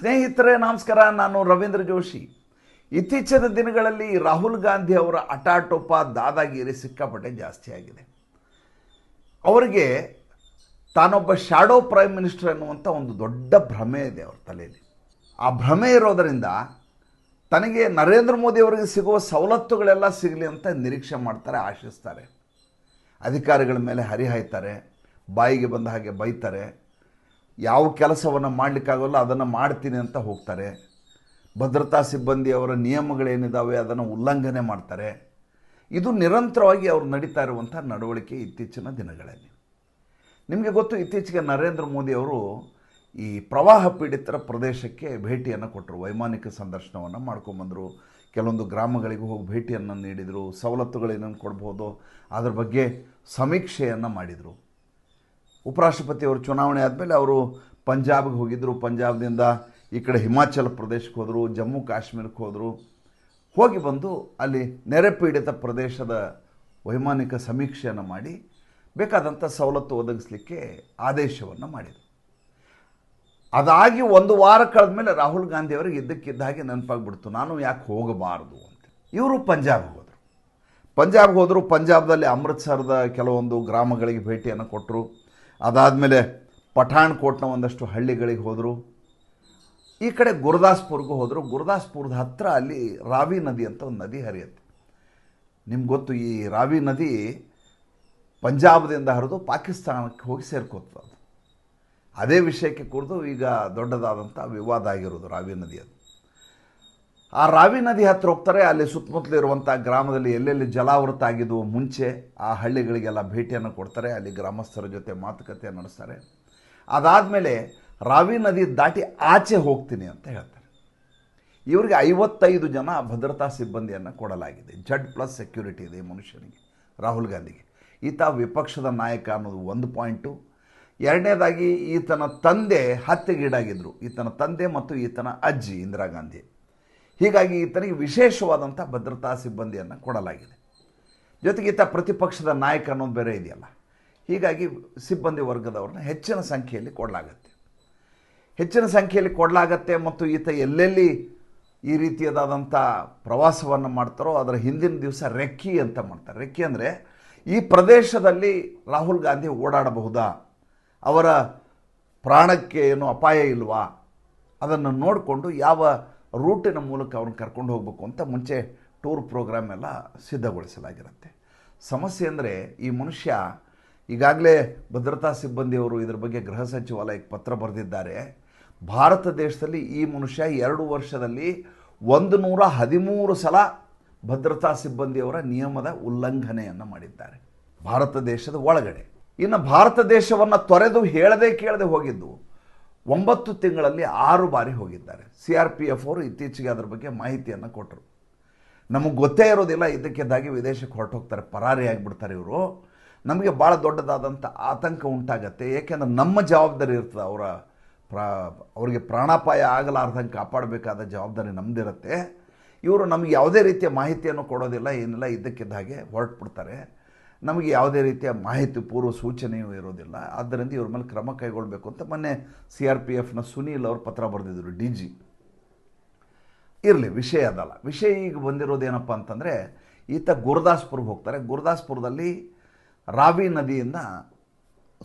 ಸ್ನೇಹಿತರೆ, ನಮಸ್ಕಾರ. ನಾನು ರವೀಂದ್ರ ಜೋಶಿ. ಇತ್ತೀಚಿನ ದಿನಗಳಲ್ಲಿ ರಾಹುಲ್ ಗಾಂಧಿ ಅವರ ಅಟಾಟೋಪ ದಾದಾಗಿರಿ ಸಿಕ್ಕಾಪಟ್ಟೆ ಜಾಸ್ತಿ ಆಗಿದೆ. ಅವರಿಗೆ ತಾನೊಬ್ಬ ಶಾಡೋ ಪ್ರೈಮ್ ಮಿನಿಸ್ಟರ್ ಅನ್ನುವಂಥ ಒಂದು ದೊಡ್ಡ ಭ್ರಮೆ ಇದೆ ಅವ್ರ ತಲೆಯಲ್ಲಿ. ಆ ಭ್ರಮೆ ಇರೋದರಿಂದ ತನಗೆ ನರೇಂದ್ರ ಮೋದಿ ಅವರಿಗೆ ಸಿಗುವ ಸವಲತ್ತುಗಳೆಲ್ಲ ಸಿಗಲಿ ಅಂತ ನಿರೀಕ್ಷೆ ಮಾಡ್ತಾರೆ, ಆಶಿಸ್ತಾರೆ. ಅಧಿಕಾರಿಗಳ ಮೇಲೆ ಹರಿಹಾಯ್ತಾರೆ, ಬಾಯಿಗೆ ಬಂದ ಹಾಗೆ ಬೈತಾರೆ. ಯಾವ ಕೆಲಸವನ್ನು ಮಾಡಲಿಕ್ಕಾಗಲ್ಲ, ಅದನ್ನು ಮಾಡ್ತೀನಿ ಅಂತ ಹೋಗ್ತಾರೆ. ಭದ್ರತಾ ಸಿಬ್ಬಂದಿಯವರ ನಿಯಮಗಳೇನಿದ್ದಾವೆ ಅದನ್ನು ಉಲ್ಲಂಘನೆ ಮಾಡ್ತಾರೆ. ಇದು ನಿರಂತರವಾಗಿ ಅವರು ನಡೀತಾ ಇರುವಂಥ ನಡವಳಿಕೆ ಇತ್ತೀಚಿನ ದಿನಗಳಲ್ಲಿ. ನಿಮಗೆ ಗೊತ್ತು, ಇತ್ತೀಚೆಗೆ ನರೇಂದ್ರ ಮೋದಿ ಅವರು ಈ ಪ್ರವಾಹ ಪೀಡಿತರ ಪ್ರದೇಶಕ್ಕೆ ಭೇಟಿಯನ್ನು ಕೊಟ್ಟರು ವೈಮಾನಿಕ ಸಂದರ್ಶನವನ್ನು ಮಾಡ್ಕೊಂಬಂದರು. ಕೆಲವೊಂದು ಗ್ರಾಮಗಳಿಗೆ ಹೋಗಿ ಭೇಟಿಯನ್ನು ನೀಡಿದರು ಸವಲತ್ತುಗಳೇನನ್ನು ಕೊಡ್ಬೋದು, ಅದ್ರ ಬಗ್ಗೆ ಸಮೀಕ್ಷೆಯನ್ನು ಮಾಡಿದರು. ಉಪರಾಷ್ಟ್ರಪತಿಯವರು ಚುನಾವಣೆ ಆದಮೇಲೆ ಅವರು ಪಂಜಾಬ್ಗೆ ಹೋಗಿದ್ದರು ಪಂಜಾಬ್ದಿಂದ ಈ ಕಡೆ ಹಿಮಾಚಲ ಪ್ರದೇಶಕ್ಕೆ ಹೋದರು, ಜಮ್ಮು ಕಾಶ್ಮೀರಕ್ಕೆ ಹೋದರು. ಹೋಗಿ ಬಂದು ಅಲ್ಲಿ ನೆರೆ ಪೀಡಿತ ಪ್ರದೇಶದ ವೈಮಾನಿಕ ಸಮೀಕ್ಷೆಯನ್ನು ಮಾಡಿ ಬೇಕಾದಂಥ ಸವಲತ್ತು ಒದಗಿಸ್ಲಿಕ್ಕೆ ಆದೇಶವನ್ನು ಮಾಡಿದರು. ಅದಾಗಿ ಒಂದು ವಾರ ಕಳೆದ ಮೇಲೆ ರಾಹುಲ್ ಗಾಂಧಿ ಅವರಿಗೆ ಇದ್ದಕ್ಕಿದ್ದ ಹಾಗೆ ನೆನಪಾಗ್ಬಿಡ್ತು. ನಾನು ಯಾಕೆ ಹೋಗಬಾರದು ಅಂತ. ಇವರು ಪಂಜಾಬ್ಗೆ ಹೋದರು. ಪಂಜಾಬ್ಗೆ ಹೋದರು. ಪಂಜಾಬ್ದಲ್ಲಿ ಅಮೃತ್ಸರದ ಕೆಲವೊಂದು ಗ್ರಾಮಗಳಿಗೆ ಭೇಟಿಯನ್ನು ಕೊಟ್ಟರು ಅದಾದಮೇಲೆ ಪಠಾಣ್ಕೋಟ್ನ ಒಂದಷ್ಟು ಹಳ್ಳಿಗಳಿಗೆ ಹೋದರು. ಈ ಕಡೆ ಗುರುದಾಸ್ಪುರ್ಗೂ ಹೋದರು. ಗುರುದಾಸ್ಪುರದ ಹತ್ತಿರ ಅಲ್ಲಿ ರಾವಿ ನದಿ ಅಂತ ಒಂದು ನದಿ ಹರಿಯುತ್ತೆ. ನಿಮ್ಗೆ ಗೊತ್ತು, ಈ ರಾವಿ ನದಿ ಪಂಜಾಬ್ದಿಂದ ಹರಿದು ಪಾಕಿಸ್ತಾನಕ್ಕೆ ಹೋಗಿ ಸೇರ್ಕೋತದ. ಅದು ವಿಷಯಕ್ಕೆ ಕುರಿತು ಈಗ ದೊಡ್ಡದಾದಂಥ ವಿವಾದ ಆಗಿರೋದು ರಾವಿ ನದಿ ಅದು. ಆ ರಾವಿ ನದಿ ಹತ್ತಿರ ಹೋಗ್ತಾರೆ, ಅಲ್ಲಿ ಸುತ್ತಮುತ್ತಲು ಇರುವಂಥ ಗ್ರಾಮದಲ್ಲಿ ಎಲ್ಲೆಲ್ಲಿ ಜಲಾವೃತ ಆಗಿದ್ವು ಮುಂಚೆ ಆ ಹಳ್ಳಿಗಳಿಗೆಲ್ಲ ಭೇಟಿಯನ್ನು ಕೊಡ್ತಾರೆ, ಅಲ್ಲಿ ಗ್ರಾಮಸ್ಥರ ಜೊತೆ ಮಾತುಕತೆ ನಡೆಸ್ತಾರೆ. ಅದಾದಮೇಲೆ ರಾವಿ ನದಿ ದಾಟಿ ಆಚೆ ಹೋಗ್ತೀನಿ ಅಂತ ಹೇಳ್ತಾರೆ. ಇವರಿಗೆ ಐವತ್ತೈದು ಜನ ಭದ್ರತಾ ಸಿಬ್ಬಂದಿಯನ್ನು ಕೊಡಲಾಗಿದೆ. ಜಡ್ ಪ್ಲಸ್ ಸೆಕ್ಯೂರಿಟಿ ಇದೆ ಮನುಷ್ಯನಿಗೆ, ರಾಹುಲ್ ಗಾಂಧಿಗೆ. ಈತ ವಿಪಕ್ಷದ ನಾಯಕ ಅನ್ನೋದು ಒಂದು ಪಾಯಿಂಟು. ಎರಡನೇದಾಗಿ, ಈತನ ತಂದೆ ಹತ್ಯೆಗೀಡಾಗಿದ್ದರು ಈತನ ತಂದೆ ಮತ್ತು ಈತನ ಅಜ್ಜಿ ಇಂದಿರಾ ಗಾಂಧಿ. ಹೀಗಾಗಿ ಈತನಿಗೆ ವಿಶೇಷವಾದಂಥ ಭದ್ರತಾ ಸಿಬ್ಬಂದಿಯನ್ನು ಕೊಡಲಾಗಿದೆ. ಜೊತೆಗೆ ಈತ ಪ್ರತಿಪಕ್ಷದ ನಾಯಕ ಅನ್ನೋದು ಬೇರೆ ಇದೆಯಲ್ಲ. ಹೀಗಾಗಿ ಸಿಬ್ಬಂದಿ ವರ್ಗದವ್ರನ್ನ ಹೆಚ್ಚಿನ ಸಂಖ್ಯೆಯಲ್ಲಿ ಕೊಡಲಾಗತ್ತೆ. ಹೆಚ್ಚಿನ ಸಂಖ್ಯೆಯಲ್ಲಿ ಕೊಡಲಾಗತ್ತೆ ಮತ್ತು ಈತ ಎಲ್ಲೆಲ್ಲಿ ಈ ರೀತಿಯದಾದಂಥ ಪ್ರವಾಸವನ್ನು ಮಾಡ್ತಾರೋ ಅದರ ಹಿಂದಿನ ದಿವಸ ರೆಕ್ಕಿ ಅಂತ ಮಾಡ್ತಾರೆ. ರೆಕ್ಕಿ ಅಂದರೆ ಈ ಪ್ರದೇಶದಲ್ಲಿ ರಾಹುಲ್ ಗಾಂಧಿ ಓಡಾಡಬಹುದಾ? ಅವರ ಪ್ರಾಣಕ್ಕೆ ಏನು ಅಪಾಯ ಇಲ್ವಾ? ಅದನ್ನು ನೋಡಿಕೊಂಡು ಯಾವ ರೂಟಿನ ಮೂಲಕ ಅವ್ರನ್ನ ಕರ್ಕೊಂಡು ಹೋಗಬೇಕು ಅಂತ ಮುಂಚೆ ಟೂರ್ ಪ್ರೋಗ್ರಾಮ್ ಎಲ್ಲ ಸಿದ್ಧಗೊಳಿಸಲಾಗಿರುತ್ತೆ. ಸಮಸ್ಯೆ ಅಂದರೆ ಈ ಮನುಷ್ಯ ಈಗಾಗಲೇ ಭದ್ರತಾ ಸಿಬ್ಬಂದಿಯವರು ಇದರ ಬಗ್ಗೆ ಗೃಹ ಸಚಿವಾಲಯಕ್ಕೆ ಪತ್ರ ಬರೆದಿದ್ದಾರೆ. ಭಾರತ ದೇಶದಲ್ಲಿ ಈ ಮನುಷ್ಯ ಎರಡು ವರ್ಷದಲ್ಲಿ ಒಂದು ನೂರ ಹದಿಮೂರು ಸಲ ಭದ್ರತಾ ಸಿಬ್ಬಂದಿಯವರ ನಿಯಮದ ಉಲ್ಲಂಘನೆಯನ್ನು ಮಾಡಿದ್ದಾರೆ. ಭಾರತ ದೇಶದ ಒಳಗಡೆ. ಇನ್ನು ಭಾರತ ದೇಶವನ್ನು ತೊರೆದು ಹೇಳದೆ ಕೇಳದೆ ಹೋಗಿದ್ದು ಒಂಬತ್ತು ತಿಂಗಳಲ್ಲಿ ಆರು ಬಾರಿ ಹೋಗಿದ್ದಾರೆ. ಸಿ ಆರ್ ಪಿ ಎಫ್ ಅವರು ಇತ್ತೀಚೆಗೆ ಅದರ ಬಗ್ಗೆ ಮಾಹಿತಿಯನ್ನು ಕೊಟ್ಟರು ನಮಗೆ ಗೊತ್ತೇ ಇರೋದಿಲ್ಲ, ಇದಕ್ಕಿದ್ದಾಗಿ ವಿದೇಶಕ್ಕೆ ಹೊರಟೋಗ್ತಾರೆ, ಪರಾರಿ ಆಗಿಬಿಡ್ತಾರೆ ಇವರು. ನಮಗೆ ಭಾಳ ದೊಡ್ಡದಾದಂಥ ಆತಂಕ ಉಂಟಾಗತ್ತೆ. ಏಕೆಂದರೆ ನಮ್ಮ ಜವಾಬ್ದಾರಿ ಇರ್ತದೆ, ಅವರ ಪ್ರಾ, ಅವರಿಗೆ ಪ್ರಾಣಾಪಾಯ ಆಗಲಾರ್ದಂಗೆ ಕಾಪಾಡಬೇಕಾದ ಜವಾಬ್ದಾರಿ ನಮ್ಮದಿರುತ್ತೆ ಇವರು ನಮಗೆ ಯಾವುದೇ ರೀತಿಯ ಮಾಹಿತಿಯನ್ನು ಕೊಡೋದಿಲ್ಲ, ಏನಿಲ್ಲ ಇದ್ದಕ್ಕಿದ್ದ ಹಾಗೆ ಹೊರಟ್ಬಿಡ್ತಾರೆ. ನಮಗೆ ಯಾವುದೇ ರೀತಿಯ ಮಾಹಿತಿ ಪೂರ್ವ ಸೂಚನೆಯೂ ಇರೋದಿಲ್ಲ. ಆದ್ದರಿಂದ ಇವ್ರ ಮೇಲೆ ಕ್ರಮ ಕೈಗೊಳ್ಳಬೇಕು ಅಂತ ಮೊನ್ನೆ ಸಿ ಆರ್ ಪಿ ಎಫ್ನ ಸುನೀಲ್ ಅವರು ಪತ್ರ ಬರೆದಿದ್ದರು ಡಿ ಜಿ. ಇರಲಿ, ವಿಷಯ ಅದಲ್ಲ. ವಿಷಯ ಈಗ ಬಂದಿರೋದು ಏನಪ್ಪ ಅಂತಂದರೆ, ಈತ ಗುರುದಾಸ್ಪುರ್ಗೆ ಹೋಗ್ತಾರೆ. ಗುರುದಾಸ್ಪುರದಲ್ಲಿ ರಾವಿ ನದಿಯಿಂದ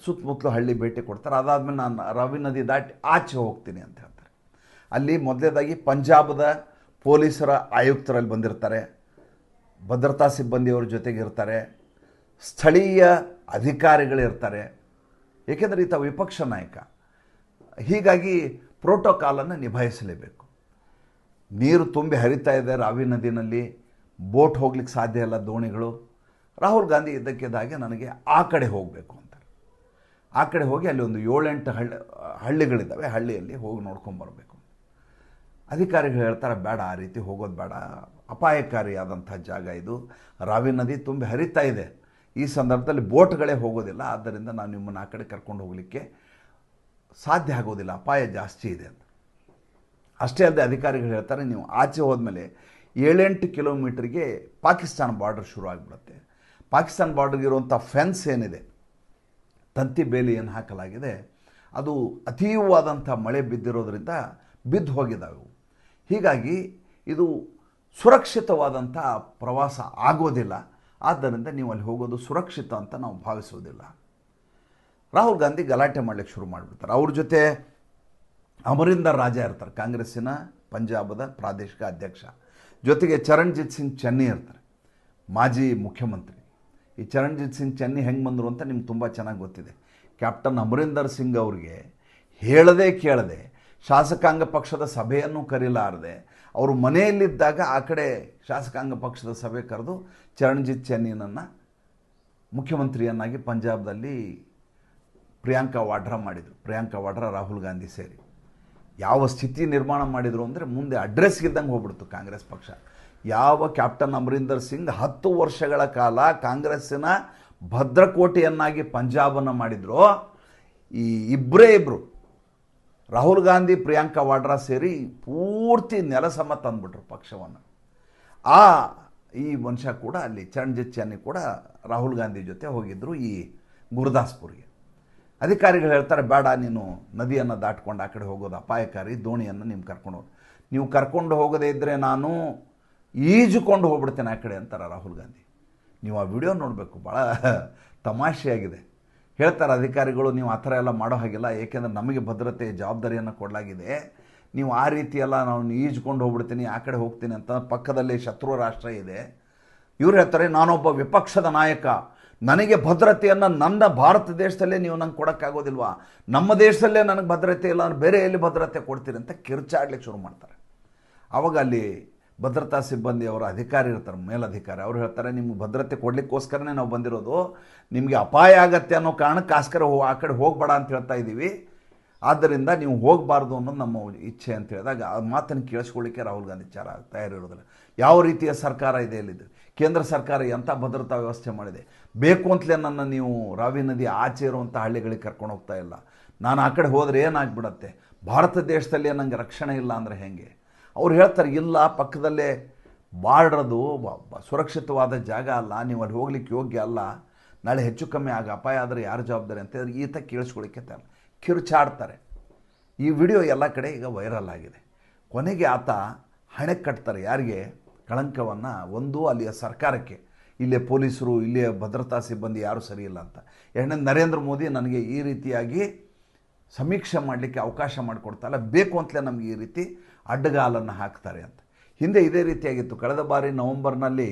ಸುತ್ತಮುತ್ತಲು ಹಳ್ಳಿ ಭೇಟಿ ಕೊಡ್ತಾರೆ. ಅದಾದಮೇಲೆ ನಾನು ರಾವಿ ನದಿ ದಾಟಿ ಆಚೆ ಹೋಗ್ತೀನಿ ಅಂತ ಹೇಳ್ತಾರೆ. ಅಲ್ಲಿ ಮೊದಲೇದಾಗಿ ಪಂಜಾಬದ ಪೊಲೀಸರ ಆಯುಕ್ತರಲ್ಲಿ ಬಂದಿರ್ತಾರೆ. ಭದ್ರತಾ ಸಿಬ್ಬಂದಿಯವ್ರ ಜೊತೆಗೆ ಇರ್ತಾರೆ ಸ್ಥಳೀಯ ಅಧಿಕಾರಿಗಳಿರ್ತಾರೆ. ಏಕೆಂದರೆ ಈತ ವಿಪಕ್ಷ ನಾಯಕ. ಹೀಗಾಗಿ ಪ್ರೋಟೋಕಾಲನ್ನು ನಿಭಾಯಿಸಲೇಬೇಕು. ನೀರು ತುಂಬಿ ಹರಿತಾ ಇದೆ ರಾವಿ ನದಿನಲ್ಲಿ, ಬೋಟ್ ಹೋಗ್ಲಿಕ್ಕೆ ಸಾಧ್ಯ ಇಲ್ಲ ದೋಣಿಗಳು. ರಾಹುಲ್ ಗಾಂಧಿ ಇದ್ದಕ್ಕಿದ್ದಾಗೆ ನನಗೆ ಆ ಕಡೆ ಹೋಗಬೇಕು ಅಂತಾರೆ ಆ ಕಡೆ ಹೋಗಿ ಅಲ್ಲಿ ಒಂದು ಏಳೆಂಟು ಹಳ್ಳಿ, ಹಳ್ಳಿಗಳಿದ್ದಾವೆ, ಹಳ್ಳಿಯಲ್ಲಿ ಹೋಗಿ ನೋಡ್ಕೊಂಬರ್ಬೇಕು ಅಧಿಕಾರಿಗಳು ಹೇಳ್ತಾರೆ, ಬೇಡ, ಆ ರೀತಿ ಹೋಗೋದು ಬೇಡ. ಅಪಾಯಕಾರಿಯಾದಂಥ ಜಾಗ ಇದು. ರಾವಿ ನದಿ ತುಂಬಿ ಹರಿತಾ ಇದೆ. ಈ ಸಂದರ್ಭದಲ್ಲಿ ಬೋಟ್ಗಳೇ ಹೋಗೋದಿಲ್ಲ. ಆದ್ದರಿಂದ ನಾನು ನಿಮ್ಮನ್ನು ಆ ಕಡೆ ಕರ್ಕೊಂಡು ಹೋಗಲಿಕ್ಕೆ ಸಾಧ್ಯ ಆಗೋದಿಲ್ಲ. ಅಪಾಯ ಜಾಸ್ತಿ ಇದೆ ಅಂತ. ಅಷ್ಟೇ ಅಲ್ಲದೆ ಅಧಿಕಾರಿಗಳು ಹೇಳ್ತಾರೆ, ನೀವು ಆಚೆ ಹೋದ್ಮೇಲೆ ಏಳೆಂಟು ಕಿಲೋಮೀಟ್ರಿಗೆ ಪಾಕಿಸ್ತಾನ ಬಾರ್ಡರ್ ಶುರು ಆಗಿಬಿಡುತ್ತೆ. ಪಾಕಿಸ್ತಾನ ಬಾರ್ಡರ್ಗೆ ಇರುವಂಥ ಫೆನ್ಸ್ ಏನಿದೆ, ತಂತಿ ಬೇಲಿ ಏನು ಹಾಕಲಾಗಿದೆ, ಅದು ಅತೀವವಾದಂಥ ಮಳೆ ಬಿದ್ದಿರೋದ್ರಿಂದ ಬಿದ್ದು ಹೋಗಿದ್ದಾವೆ. ಹೀಗಾಗಿ ಇದು ಸುರಕ್ಷಿತವಾದಂಥ ಪ್ರವಾಸ ಆಗೋದಿಲ್ಲ. ಆದ್ದರಿಂದ ನೀವು ಅಲ್ಲಿ ಹೋಗೋದು ಸುರಕ್ಷಿತ ಅಂತ ನಾವು ಭಾವಿಸೋದಿಲ್ಲ. ರಾಹುಲ್ ಗಾಂಧಿ ಗಲಾಟೆ ಮಾಡಲಿಕ್ಕೆ ಶುರು ಮಾಡಿಬಿಡ್ತಾರೆ. ಅವ್ರ ಜೊತೆ ಅಮರಿಂದರ್ ರಾಜ ಇರ್ತಾರೆ, ಕಾಂಗ್ರೆಸ್ಸಿನ ಪಂಜಾಬದ ಪ್ರಾದೇಶಿಕ ಅಧ್ಯಕ್ಷ. ಜೊತೆಗೆ ಚರಣ್ಜಿತ್ ಸಿಂಗ್ ಚೆನ್ನಿ ಇರ್ತಾರೆ, ಮಾಜಿ ಮುಖ್ಯಮಂತ್ರಿ. ಈ ಚರಣ್ಜಿತ್ ಸಿಂಗ್ ಚೆನ್ನಿ ಹೆಂಗೆ ಬಂದರು ಅಂತ ನಿಮ್ಗೆ ತುಂಬ ಚೆನ್ನಾಗಿ ಗೊತ್ತಿದೆ. ಕ್ಯಾಪ್ಟನ್ ಅಮರಿಂದರ್ ಸಿಂಗ್ ಅವ್ರಿಗೆ ಹೇಳದೆ ಕೇಳದೆ ಶಾಸಕಾಂಗ ಪಕ್ಷದ ಸಭೆಯನ್ನು ಕರೀಲಾರದೆ ಅವರು ಮನೆಯಲ್ಲಿದ್ದಾಗ ಆ ಕಡೆ ಶಾಸಕಾಂಗ ಪಕ್ಷದ ಸಭೆ ಕರೆದು ಚರಣ್ಜಿತ್ ಚೆನ್ನಿನನ್ನು ಮುಖ್ಯಮಂತ್ರಿಯನ್ನಾಗಿ ಪಂಜಾಬ್ದಲ್ಲಿ ಪ್ರಿಯಾಂಕಾ ವಾಡ್ರಾ ಮಾಡಿದರು. ಪ್ರಿಯಾಂಕಾ ವಾಡ್ರಾ, ರಾಹುಲ್ ಗಾಂಧಿ ಸೇರಿ. ಯಾವ ಸ್ಥಿತಿ ನಿರ್ಮಾಣ ಮಾಡಿದರು ಅಂದರೆ ಮುಂದೆ ಅಡ್ರೆಸ್ ಇದ್ದಂಗೆ ಹೋಗ್ಬಿಡ್ತು ಕಾಂಗ್ರೆಸ್ ಪಕ್ಷ. ಯಾವ ಕ್ಯಾಪ್ಟನ್ ಅಮರಿಂದರ್ ಸಿಂಗ್ ಹತ್ತು ವರ್ಷಗಳ ಕಾಲ ಕಾಂಗ್ರೆಸ್ಸಿನ ಭದ್ರಕೋಟೆಯನ್ನಾಗಿ ಪಂಜಾಬನ್ನು ಮಾಡಿದ್ರು, ಈ ಇಬ್ಬರೇ ಇಬ್ಬರು ರಾಹುಲ್ ಗಾಂಧಿ, ಪ್ರಿಯಾಂಕಾ ವಾಡ್ರಾ ಸೇರಿ ಪೂರ್ತಿ ನೆಲಸಮ ತಂದ್ಬಿಟ್ರು ಪಕ್ಷವನ್ನು. ಆ ಈ ಮನುಷ್ಯ ಕೂಡ ಅಲ್ಲಿ ಚೆನ್ನಿ ಕೂಡ ರಾಹುಲ್ ಗಾಂಧಿ ಜೊತೆ ಹೋಗಿದ್ದರು ಈ ಗುರುದಾಸ್ಪುರ್ಗೆ. ಅಧಿಕಾರಿಗಳು ಹೇಳ್ತಾರೆ, ಬೇಡ, ನೀನು ನದಿಯನ್ನು ದಾಟ್ಕೊಂಡು ಆ ಕಡೆ ಹೋಗೋದು ಅಪಾಯಕಾರಿ, ದೋಣಿಯನ್ನು ನಿಮ್ಗೆ ಕರ್ಕೊಂಡು ಹೋಗಿ. ನೀವು ಕರ್ಕೊಂಡು ಹೋಗದೇ ಇದ್ದರೆ ನಾನು ಈಜುಕೊಂಡು ಹೋಗ್ಬಿಡ್ತೇನೆ ಆ ಕಡೆ, ಅಂತಾರೆ ರಾಹುಲ್ ಗಾಂಧಿ. ನೀವು ಆ ವಿಡಿಯೋ ನೋಡಬೇಕು ಭಾಳ ತಮಾಷೆಯಾಗಿದೆ. ಹೇಳ್ತಾರೆ ಅಧಿಕಾರಿಗಳು, ನೀವು ಆ ಥರ ಎಲ್ಲ ಮಾಡೋ ಹಾಗಿಲ್ಲ. ಏಕೆಂದರೆ ನಮಗೆ ಭದ್ರತೆ ಜವಾಬ್ದಾರಿಯನ್ನು ಕೊಡಲಾಗಿದೆ. ನೀವು ಆ ರೀತಿ ಎಲ್ಲ ನಾನು ಈಜ್ಕೊಂಡು ಹೋಗ್ಬಿಡ್ತೀನಿ, ಆ ಕಡೆ ಹೋಗ್ತೀನಿ ಅಂತ ಪಕ್ಕದಲ್ಲಿ ಶತ್ರು ರಾಷ್ಟ್ರ ಇದೆ. ಇವ್ರು ಹೇಳ್ತಾರೆ, ನಾನೊಬ್ಬ ವಿಪಕ್ಷದ ನಾಯಕ. ನನಗೆ ಭದ್ರತೆಯನ್ನು ನನ್ನ ಭಾರತ ದೇಶದಲ್ಲೇ ನೀವು ನಂಗೆ ಕೊಡೋಕ್ಕಾಗೋದಿಲ್ವಾ? ನಮ್ಮ ದೇಶದಲ್ಲೇ ನನಗೆ ಭದ್ರತೆ ಇಲ್ಲ, ಬೇರೆ ಎಲ್ಲಿ ಭದ್ರತೆ ಕೊಡ್ತೀರಿ? ಅಂತ ಕಿರ್ಚಾಡ್ಲಿಕ್ಕೆ ಶುರು ಮಾಡ್ತಾರೆ. ಆವಾಗ ಅಲ್ಲಿ ಭದ್ರತಾ ಸಿಬ್ಬಂದಿ ಅವರು ಅಧಿಕಾರಿ ಇರ್ತಾರೆ, ಮೇಲಧಿಕಾರಿ. ಅವ್ರು ಹೇಳ್ತಾರೆ, ನಿಮ್ಗೆ ಭದ್ರತೆ ಕೊಡಲಿಕ್ಕೋಸ್ಕರನೇ ನಾವು ಬಂದಿರೋದು. ನಿಮಗೆ ಅಪಾಯ ಆಗತ್ತೆ ಅನ್ನೋ ಕಾರಣಕ್ಕೋಸ್ಕರ ಆ ಕಡೆ ಹೋಗಬೇಡ ಅಂತ ಹೇಳ್ತಾ ಇದ್ದೀವಿ. ಆದ್ದರಿಂದ ನೀವು ಹೋಗಬಾರ್ದು ಅನ್ನೋದು ನಮ್ಮ ಇಚ್ಛೆ ಅಂತ ಹೇಳಿದಾಗ ಆ ಮಾತನ್ನು ಕೇಳಿಸ್ಕೊಳ್ಳಿಕ್ಕೆ ರಾಹುಲ್ ಗಾಂಧಿ ಚಾರ ತಯಾರಿರೋದಿಲ್ಲ. ಯಾವ ರೀತಿಯ ಸರ್ಕಾರ ಇದೆ ಇಲ್ಲಿದ್ದು? ಕೇಂದ್ರ ಸರ್ಕಾರ ಎಂಥ ಭದ್ರತಾ ವ್ಯವಸ್ಥೆ ಮಾಡಿದೆ? ಬೇಕು ಅಂತಲೇ ನನ್ನ ನೀವು ರಾವಿ ನದಿ ಆಚೆ ಇರುವಂಥ ಹಳ್ಳಿಗಳಿಗೆ ಕರ್ಕೊಂಡು ಹೋಗ್ತಾ ಇಲ್ಲ. ನಾನು ಆ ಕಡೆ ಹೋದರೆ ಏನಾಗ್ಬಿಡತ್ತೆ? ಭಾರತ ದೇಶದಲ್ಲಿ ನನಗೆ ರಕ್ಷಣೆ ಇಲ್ಲ ಅಂದರೆ ಹೆಂಗೆ? ಅವ್ರು ಹೇಳ್ತಾರೆ, ಇಲ್ಲ, ಪಕ್ಕದಲ್ಲೇ ಬಾರ್ಡ್ರದು ಸುರಕ್ಷಿತವಾದ ಜಾಗ ಅಲ್ಲ, ನೀವು ಅಲ್ಲಿ ಹೋಗ್ಲಿಕ್ಕೆ ಯೋಗ್ಯ ಅಲ್ಲ, ನಾಳೆ ಹೆಚ್ಚು ಕಮ್ಮಿ ಆಗ ಅಪಾಯ ಆದರೆ ಯಾರು ಜವಾಬ್ದಾರಿ? ಅಂತ ಹೇಳಿದ್ರೆ ಈತ ಕೇಳಿಸ್ಕೊಳ್ಳಿಕ್ಕೆ ತಯಾರ. ಕಿರುಚಾಡ್ತಾರೆ. ಈ ವಿಡಿಯೋ ಎಲ್ಲ ಕಡೆ ಈಗ ವೈರಲ್ ಆಗಿದೆ. ಕೊನೆಗೆ ಆತ ಹಣೆ ಕಟ್ತಾರೆ ಯಾರಿಗೆ? ಕಳಂಕವನ್ನು ಒಂದು ಅಲ್ಲಿಯ ಸರ್ಕಾರಕ್ಕೆ. ಇಲ್ಲಿಯ ಪೊಲೀಸರು ಇಲ್ಲಿಯ ಭದ್ರತಾ ಸಿಬ್ಬಂದಿ ಯಾರೂ ಸರಿಯಿಲ್ಲ ಅಂತ. ಎರಡನೇ ನರೇಂದ್ರ ಮೋದಿ ನನಗೆ ಈ ರೀತಿಯಾಗಿ ಸಮೀಕ್ಷೆ ಮಾಡಲಿಕ್ಕೆ ಅವಕಾಶ ಮಾಡಿಕೊಡ್ತಾರಲ್ಲ ಬೇಕು ಅಂತಲೇ ನಮಗೆ ಈ ರೀತಿ ಅಡ್ಡಗಾಲನ್ನು ಹಾಕ್ತಾರೆ ಅಂತ. ಹಿಂದೆ ಇದೇ ರೀತಿಯಾಗಿತ್ತು. ಕಳೆದ ಬಾರಿ ನವೆಂಬರ್ನಲ್ಲಿ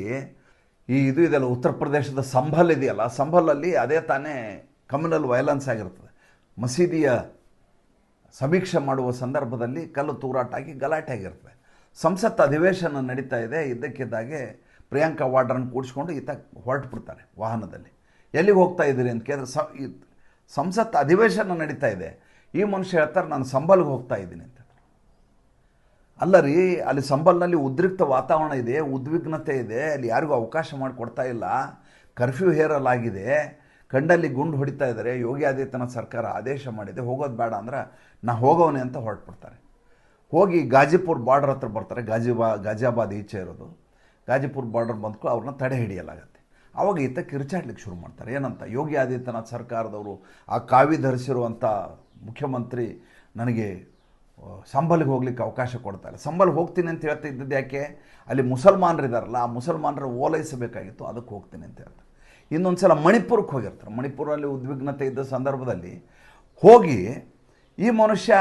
ಈ ಇದು ಇದೆಲ್ಲ ಉತ್ತರ ಪ್ರದೇಶದ ಸಂಭಲ್ ಇದೆಯಲ್ಲ ಸಂಭಲಲ್ಲಿ ಅದೇ ತಾನೇ ಕಮ್ಯುನಲ್ ವೈಲೆನ್ಸ್ ಆಗಿರ್ತದೆ. ಮಸೀದಿಯ ಸಮೀಕ್ಷೆ ಮಾಡುವ ಸಂದರ್ಭದಲ್ಲಿ ಕಲ್ಲು ತೂರಾಟಾಗಿ ಗಲಾಟೆ ಆಗಿರ್ತದೆ ಸಂಸತ್ ಅಧಿವೇಶನ ನಡೀತಾ ಇದೆ. ಇದ್ದಕ್ಕಿದ್ದಾಗೆ ಪ್ರಿಯಾಂಕಾ ವಾಡ್ರನ್ನು ಕೂಡಿಸ್ಕೊಂಡು ಈತ ಹೊರಟು ಬಿಡ್ತಾರೆ ವಾಹನದಲ್ಲಿ. ಎಲ್ಲಿಗೆ ಹೋಗ್ತಾ ಇದ್ದೀರಿ ಅಂತ ಕೇಳಿದ್ರೆ ಸಂಸತ್ ಅಧಿವೇಶನ ನಡೀತಾ ಇದೆ. ಈ ಮನುಷ್ಯ ಹೇಳ್ತಾರೆ, ನಾನು ಸಂಬಲ್ಗೆ ಹೋಗ್ತಾ ಇದ್ದೀನಿ ಅಂತ. ಅಲ್ಲ ರೀ ಅಲ್ಲಿ ಸಂಬಲ್ನಲ್ಲಿ ಉದ್ರಿಕ್ತ ವಾತಾವರಣ ಇದೆ, ಉದ್ವಿಗ್ನತೆ ಇದೆ, ಅಲ್ಲಿ ಯಾರಿಗೂ ಅವಕಾಶ ಮಾಡಿಕೊಡ್ತಾ ಇಲ್ಲ. ಕರ್ಫ್ಯೂ ಹೇರಲಾಗಿದೆ ಕಂಡಲ್ಲಿ ಗುಂಡು ಹೊಡಿತಾ ಇದ್ದಾರೆ. ಯೋಗಿ ಆದಿತ್ಯನಾಥ್ ಸರ್ಕಾರ ಆದೇಶ ಮಾಡಿದೆ. ಹೋಗೋದು ಬೇಡ ಅಂದ್ರೆ ನಾ ಹೋಗೋವನೆ ಅಂತ ಹೊರಟ್ಬಿಡ್ತಾರೆ. ಹೋಗಿ ಗಾಜಿಪುರ್ ಬಾರ್ಡರ್ ಹತ್ರ ಬರ್ತಾರೆ. ಗಾಜಿಬಾ, ಗಾಜಿಯಾಬಾದ್ ಈಚೆ ಇರೋದು. ಗಾಜಿಪುರ್ ಬಾರ್ಡರ್ ಬಂದ್ಕೊಂಡು ಅವ್ರನ್ನ ತಡೆ ಹಿಡಿಯಲಾಗತ್ತೆ. ಆವಾಗ ಈತ ಕಿರ್ಚಾಡ್ಲಿಕ್ಕೆ ಶುರು ಮಾಡ್ತಾರೆ. ಏನಂತ, ಯೋಗಿ ಆದಿತ್ಯನಾಥ್ ಸರ್ಕಾರದವರು ಆ ಕಾವಿ ಧರಿಸಿರುವಂಥ ಮುಖ್ಯಮಂತ್ರಿ ನನಗೆ ಸಂಬಲ್ಗೆ ಹೋಗ್ಲಿಕ್ಕೆ ಅವಕಾಶ ಕೊಡ್ತಾ ಇಲ್ಲ ಸಂಬಲ್ ಹೋಗ್ತೀನಿ ಅಂತ ಹೇಳ್ತಾ ಇದ್ದದ್ದು ಯಾಕೆ? ಅಲ್ಲಿ ಮುಸಲ್ಮಾನರು ಇದ್ದಾರಲ್ಲ ಆ ಮುಸಲ್ಮಾನರು ಓಲೈಸಬೇಕಾಗಿತ್ತು, ಅದಕ್ಕೆ ಹೋಗ್ತೀನಿ ಅಂತ ಹೇಳ್ತಾರೆ. ಇನ್ನೊಂದು ಸಲ ಮಣಿಪುರಕ್ಕೆ ಹೋಗಿರ್ತಾರೆ. ಮಣಿಪುರಲ್ಲಿ ಉದ್ವಿಗ್ನತೆ ಇದ್ದ ಸಂದರ್ಭದಲ್ಲಿ ಹೋಗಿ ಈ ಮನುಷ್ಯ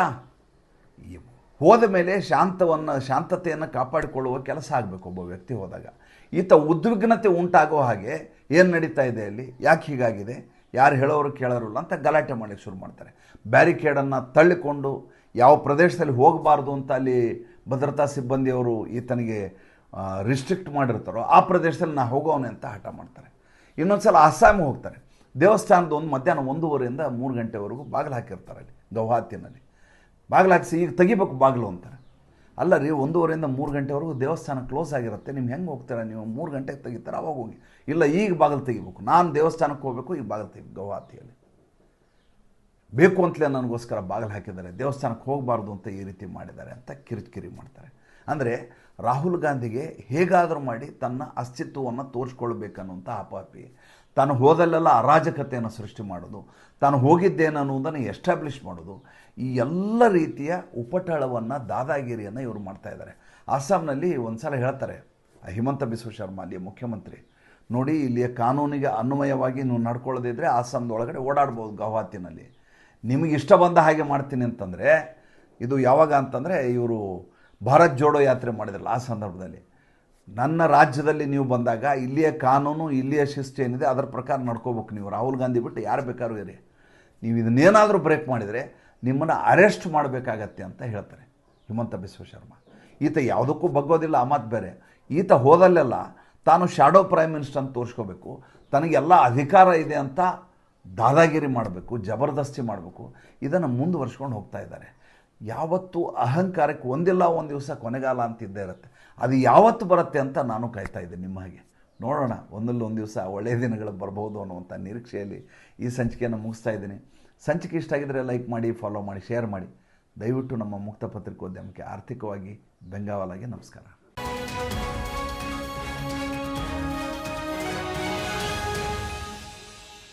ಹೋದ ಮೇಲೆ ಶಾಂತವನ್ನು, ಶಾಂತತೆಯನ್ನು ಕಾಪಾಡಿಕೊಳ್ಳುವ ಕೆಲಸ ಆಗಬೇಕು ಒಬ್ಬ ವ್ಯಕ್ತಿ ಹೋದಾಗ. ಈತ ಉದ್ವಿಗ್ನತೆ ಉಂಟಾಗೋ ಹಾಗೆ ಏನು ನಡೀತಾ ಇದೆ ಅಲ್ಲಿ? ಯಾಕೆ ಹೀಗಾಗಿದೆ? ಯಾರು ಹೇಳೋರು ಕೇಳೋರಿಲ್ಲ ಅಂತ ಗಲಾಟೆ ಮಾಡಲಿಕ್ಕೆ ಶುರು ಮಾಡ್ತಾರೆ. ಬ್ಯಾರಿಕೇಡನ್ನು ತಳ್ಳಿಕೊಂಡು ಯಾವ ಪ್ರದೇಶದಲ್ಲಿ ಹೋಗಬಾರ್ದು ಅಂತ ಅಲ್ಲಿ ಭದ್ರತಾ ಸಿಬ್ಬಂದಿಯವರು ಈತನಿಗೆ ರಿಸ್ಟ್ರಿಕ್ಟ್ ಮಾಡಿರ್ತಾರೋ, ಆ ಪ್ರದೇಶದಲ್ಲಿ ನಾ ಹೋಗೋವನೆ ಅಂತ ಹಠ ಮಾಡ್ತಾರೆ. ಇನ್ನೊಂದು ಸಲ ಅಸ್ಸಾಮ್ ಹೋಗ್ತಾರೆ. ದೇವಸ್ಥಾನದ ಒಂದು ಮಧ್ಯಾಹ್ನ ಒಂದೂವರೆಯಿಂದ ಮೂರು ಗಂಟೆವರೆಗೂ ಬಾಗಿಲು ಹಾಕಿರ್ತಾರೆ ಅಲ್ಲಿ, ಗೌಹಾತಿನಲ್ಲಿ. ಬಾಗಿಲು ಹಾಕಿಸಿ, ಈಗ ತೆಗಿಬೇಕು ಬಾಗಿಲು, ಅಂತಾರೆ. ಅಲ್ಲ ರೀ, ಒಂದೂವರೆಯಿಂದ ಮೂರು ಗಂಟೆವರೆಗೂ ದೇವಸ್ಥಾನ ಕ್ಲೋಸ್ ಆಗಿರುತ್ತೆ, ನೀವು ಹೆಂಗೆ ಹೋಗ್ತೀರಾ? ನೀವು ಮೂರು ಗಂಟೆಗೆ ತೆಗಿತಾರೆ? ಅವಾಗ ಹೋಗಿ. ಇಲ್ಲ, ಈಗ ಬಾಗಿಲು ತೆಗಿಬೇಕು. ನಾನು ದೇವಸ್ಥಾನಕ್ಕೆ ಹೋಗಬೇಕು, ಈಗ ಬಾಗಿಲು ತೆಗಿ, ಗೌಹಾತಿಯಲ್ಲಿ. ಬೇಕು ಅಂತಲೇ ನನಗೋಸ್ಕರ ಬಾಗಿಲು ಹಾಕಿದ್ದಾರೆ, ದೇವಸ್ಥಾನಕ್ಕೆ ಹೋಗಬಾರ್ದು ಅಂತ ಈ ರೀತಿ ಮಾಡಿದ್ದಾರೆ ಅಂತ ಕಿರಿಕಿರಿ ಮಾಡ್ತಾರೆ. ಅಂದರೆ ರಾಹುಲ್ ಗಾಂಧಿಗೆ ಹೇಗಾದರೂ ಮಾಡಿ ತನ್ನ ಅಸ್ತಿತ್ವವನ್ನು ತೋರಿಸ್ಕೊಳ್ಬೇಕನ್ನುವಂಥ ಆಪಾಪಿ ತಾನು ಹೋದಲ್ಲೆಲ್ಲ ಅರಾಜಕತೆಯನ್ನು ಸೃಷ್ಟಿ ಮಾಡೋದು, ತಾನು ಹೋಗಿದ್ದೇನೆ ಅನ್ನೋದನ್ನು ಎಸ್ಟಾಬ್ಲಿಷ್ ಮಾಡೋದು, ಈ ಎಲ್ಲ ರೀತಿಯ ಉಪಟಳವನ್ನು ದಾದಾಗಿರಿಯನ್ನು ಇವರು ಮಾಡ್ತಾ ಇದ್ದಾರೆ. ಅಸ್ಸಾಂನಲ್ಲಿ ಒಂದು ಸಲ ಹೇಳ್ತಾರೆ ಹಿಮಂತ ಬಿಸ್ವ ಶರ್ಮಾ, ಅಲ್ಲಿಯ ಮುಖ್ಯಮಂತ್ರಿ, ನೋಡಿ ಇಲ್ಲಿಯ ಕಾನೂನಿಗೆ ಅನ್ವಯವಾಗಿ ನೀವು ನಡ್ಕೊಳ್ಳೋದಿದ್ರೆ ಆಸಾಮ್ದೊಳಗಡೆ ಓಡಾಡ್ಬೋದು ಗೌಹಾತಿನಲ್ಲಿ. ನಿಮಗೆ ಇಷ್ಟ ಬಂದ ಹಾಗೆ ಮಾಡ್ತೀನಿ ಅಂತಂದರೆ, ಇದು ಯಾವಾಗ ಅಂತಂದರೆ, ಇವರು ಭಾರತ್ ಜೋಡೋ ಯಾತ್ರೆ ಮಾಡಿದ್ರಲ್ಲ ಆ ಸಂದರ್ಭದಲ್ಲಿ. ನನ್ನ ರಾಜ್ಯದಲ್ಲಿ ನೀವು ಬಂದಾಗ ಇಲ್ಲಿಯ ಕಾನೂನು, ಇಲ್ಲಿಯ ಶಿಸ್ತು ಏನಿದೆ ಅದರ ಪ್ರಕಾರ ನಡ್ಕೋಬೇಕು ನೀವು. ರಾಹುಲ್ ಗಾಂಧಿ ಬಿಟ್ಟು ಯಾರು ಬೇಕಾದ್ರೂ ಇರಿ. ನೀವು ಇದನ್ನೇನಾದರೂ ಬ್ರೇಕ್ ಮಾಡಿದರೆ ನಿಮ್ಮನ್ನು ಅರೆಸ್ಟ್ ಮಾಡಬೇಕಾಗತ್ತೆ ಅಂತ ಹೇಳ್ತಾರೆ ಹಿಮಂತ ಬಿಸ್ವ ಶರ್ಮಾ. ಈತ ಯಾವುದಕ್ಕೂ ಬಗ್ಗೋದಿಲ್ಲ, ಆ ಮಾತು ಬೇರೆ. ಈತ ಹೋದಲ್ಲೆಲ್ಲ ತಾನು ಶಾಡೋ ಪ್ರೈಮ್ ಮಿನಿಸ್ಟರ್ ಅಂತ ತೋರಿಸ್ಕೋಬೇಕು. ತನಗೆಲ್ಲ ಅಧಿಕಾರ ಇದೆ ಅಂತ ದಾದಾಗಿರಿ ಮಾಡಬೇಕು, ಜಬರ್ದಸ್ತಿ ಮಾಡಬೇಕು, ಇದನ್ನು ಮುಂದುವರ್ಸ್ಕೊಂಡು ಹೋಗ್ತಾ ಇದ್ದಾರೆ. ಯಾವತ್ತು ಅಹಂಕಾರಕ್ಕೆ ಒಂದಿಲ್ಲ, ಒಂದು ದಿವಸ ಕೊನೆಗಾಲ ಅಂತ ಇದ್ದೇ ಇರುತ್ತೆ. ಅದು ಯಾವತ್ತು ಬರುತ್ತೆ ಅಂತ ನಾನು ಕಾಯ್ತಾ ಇದ್ದೀನಿ ನಿಮ್ಮ ಹಾಗೆ. ನೋಡೋಣ ಒಂದಲ್ಲ ಒಂದು ದಿವಸ ಒಳ್ಳೆಯ ದಿನಗಳು ಬರ್ಬೋದು ಅನ್ನುವಂಥ ನಿರೀಕ್ಷೆಯಲ್ಲಿ ಈ ಸಂಚಿಕೆಯನ್ನು ಮುಗಿಸ್ತಾ ಇದ್ದೀನಿ. ಸಂಚಿಕೆ ಇಷ್ಟ ಆಗಿದ್ದರೆ ಲೈಕ್ ಮಾಡಿ ಫಾಲೋ ಮಾಡಿ ಶೇರ್ ಮಾಡಿ. ದಯವಿಟ್ಟು ನಮ್ಮ ಮುಕ್ತ ಪತ್ರಿಕೋದ್ಯಮಕ್ಕೆ ಆರ್ಥಿಕವಾಗಿ ಬೆಂಗಾವಲಾಗಿ ನಮಸ್ಕಾರ.